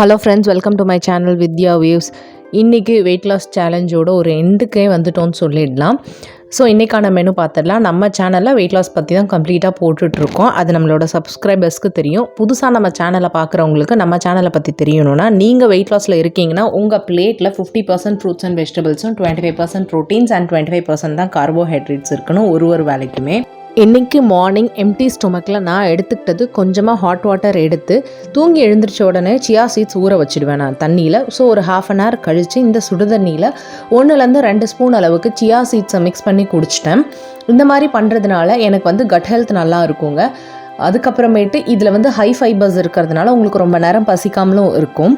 Hello friends welcome to my channel Vidya views இன்றைக்கி weight loss சேலஞ்சோட ஒரு எண்டுக்கே வந்துட்டோம்னு சொல்லிடலாம். ஸோ இன்றைக்கான மெனு பார்த்துடலாம். நம்ம சேனலில் வெயிட் லாஸ் பற்றி தான் கம்ப்ளீட்டாக போட்டுட்ருக்கோம். அது நம்மளோட சப்ஸ்கிரைபர்ஸ்க்கு தெரியும். புதுசாக நம்ம சேனலை பார்க்குறவங்களுக்கு நம்ம சேனலை பற்றி தெரியணும்னா நீங்கள் வெயிட் லாஸில் இருக்கீங்கன்னா உங்கள் பிளேட்டில் fifty percent fruits and வெஜிடபிள்ஸும் twenty five percent proteins and twenty five percent தான் கார்போஹைட்ரேட்ஸ் இருக்கணும் ஒரு ஒரு வேலைக்குமே. இன்றைக்கி மார்னிங் எம்டி ஸ்டொமக்கில் நான் எடுத்துக்கிட்டது கொஞ்சமாக ஹாட் வாட்டர் எடுத்து தூங்கி எழுந்திரிச்ச உடனே சியா சீட்ஸ் ஊற வச்சிடுவேன் நான் தண்ணியில். ஸோ ஒரு ஹாஃப் அன் ஹவர் கழித்து இந்த சுடுதண்ணியில் ஒன்றுலேருந்து ரெண்டு ஸ்பூன் அளவுக்கு சியா சீட்ஸை மிக்ஸ் பண்ணி குடிச்சிட்டேன். இந்த மாதிரி பண்ணுறதுனால எனக்கு வந்து கட் ஹெல்த் நல்லா இருக்குங்க. அதுக்கப்புறமேட்டு இதில் வந்து ஹை ஃபைபர்ஸ் இருக்கிறதுனால உங்களுக்கு ரொம்ப நேரம் பசிக்காமலும் இருக்கும்.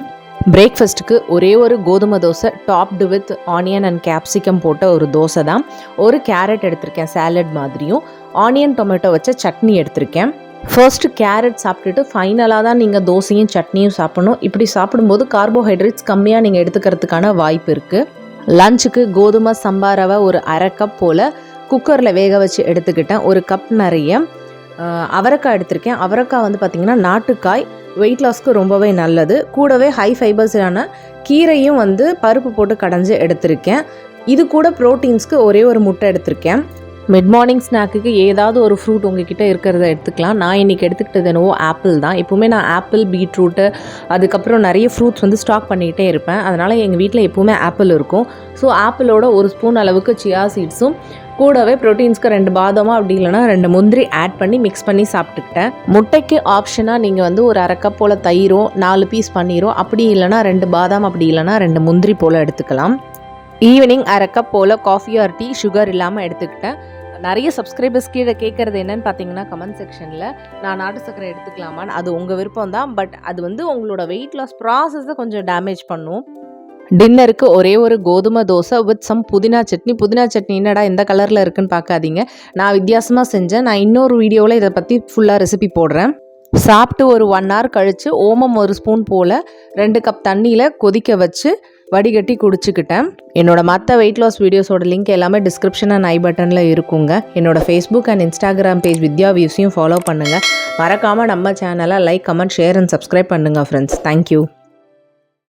பிரேக்ஃபஸ்ட்டுக்கு ஒரே ஒரு கோதுமை dosa topped with onion and capsicum போட்ட ஒரு தோசை தான் ஒரு கேரட் எடுத்திருக்கேன் சாலட் மாதிரியும். ஆனியன் டொமேட்டோ வச்ச சட்னி எடுத்திருக்கேன். ஃபர்ஸ்ட்டு கேரட் சாப்பிட்டுட்டு ஃபைனலாக தான் நீங்கள் தோசையும் சட்னியும் சாப்பிடணும். இப்படி சாப்பிடும்போது கார்போஹைட்ரேட்ஸ் கம்மியாக நீங்கள் எடுத்துக்கிறதுக்கான வாய்ப்பு இருக்குது லஞ்சுக்கு கோதுமை சம்பா ரவை ஒரு அரை கப் போல் குக்கரில் வேக வச்சு எடுத்துக்கிட்டேன். ஒரு கப் நிறைய. அவரைக்காய் எடுத்திருக்கேன். அவரைக்காய் வந்து பார்த்திங்கன்னா நாட்டுக்காய் வெயிட் லாஸ்க்கு ரொம்பவே நல்லது. கூடவே ஹை ஃபைபர்ஸான கீரையும் வந்து பருப்பு போட்டு கடைஞ்சி எடுத்திருக்கேன். இது கூட ப்ரோட்டீன்ஸ்க்கு ஒரே ஒரு முட்டை எடுத்திருக்கேன். மிட் மார்னிங் ஸ்நாக்குக்கு ஏதாவது ஒரு ஃப்ரூட் உங்ககிட்ட இருக்கிறத எடுத்துக்கலாம். நான் இன்றைக்கி எடுத்துக்கிட்டது என்னவோ ஆப்பிள் தான். எப்போவுமே நான் ஆப்பிள் பீட்ரூட்டு அதுக்கப்புறம் நிறைய ஃப்ரூட்ஸ் வந்து ஸ்டாக் பண்ணிகிட்டே இருப்பேன். அதனால் எங்கள் வீட்டில் எப்போவுமே ஆப்பிள் இருக்கும். ஸோ ஆப்பிளோட ஒரு ஸ்பூன் அளவுக்கு சியா சீட்ஸும் கூடவே ப்ரோட்டீன்ஸ்க்கு ரெண்டு பாதாமா அப்படி இல்லைனா ரெண்டு முந்திரி ஆட் பண்ணி மிக்ஸ் பண்ணி சாப்பிட்டுக்கிட்டேன். முட்டைக்கு ஆப்ஷனாக நீங்கள் வந்து ஒரு அரை கப் போல் தயிரோ நாலு பீஸ் பன்னீரோ அப்படி இல்லைனா ரெண்டு பாதாம் அப்படி இல்லைனா ரெண்டு முந்திரி போல் எடுத்துக்கலாம். ஈவினிங் அரை கப் போல் காஃபி ஆர் டீ சுகர் இல்லாமல் எடுத்துக்கிட்டேன். நிறைய சப்ஸ்கிரைபர்ஸ் கீழே கேட்குறது என்னன்னு பார்த்தீங்கன்னா கமெண்ட் செக்ஷனில் நான் நாட்டு சக்கரை எடுத்துக்கலாமான்னு. அது உங்கள் விருப்பம் தான் பட் அது வந்து உங்களோட வெயிட் லாஸ் ப்ராசஸை கொஞ்சம் டேமேஜ் பண்ணும். டின்னருக்கு ஒரே ஒரு கோதுமை தோசை வித் சம் புதினா சட்னி. புதினா சட்னி என்னடா எந்த கலரில் இருக்குன்னு பார்க்காதீங்க நான் வித்தியாசமாக செஞ்சேன். நான் இன்னொரு வீடியோவில் இதை பற்றி ஃபுல்லாக ரெசிபி போடுறேன். சாப்பிட்டு ஒரு ஒன் ஹவர் கழித்து ஓமம் ஒரு ஸ்பூன் போல் ரெண்டு கப் தண்ணியில் கொதிக்க வச்சு வடிகட்டி குடிச்சுக்கிட்டேன். என்னோடய மற்ற வெயிட் லாஸ் வீடியோஸோட லிங்க் எல்லாமே டிஸ்கிரிப்ஷன் அண்ட் ஐ பட்டனில் இருக்குங்க. என்னோடய Facebook and Instagram page Vidya வியூஸையும் follow பண்ணுங்கள் மறக்காமல் நம்ம சேனலை like comment share and subscribe பண்ணுங்கள் ஃப்ரெண்ட்ஸ் தேங்க்யூ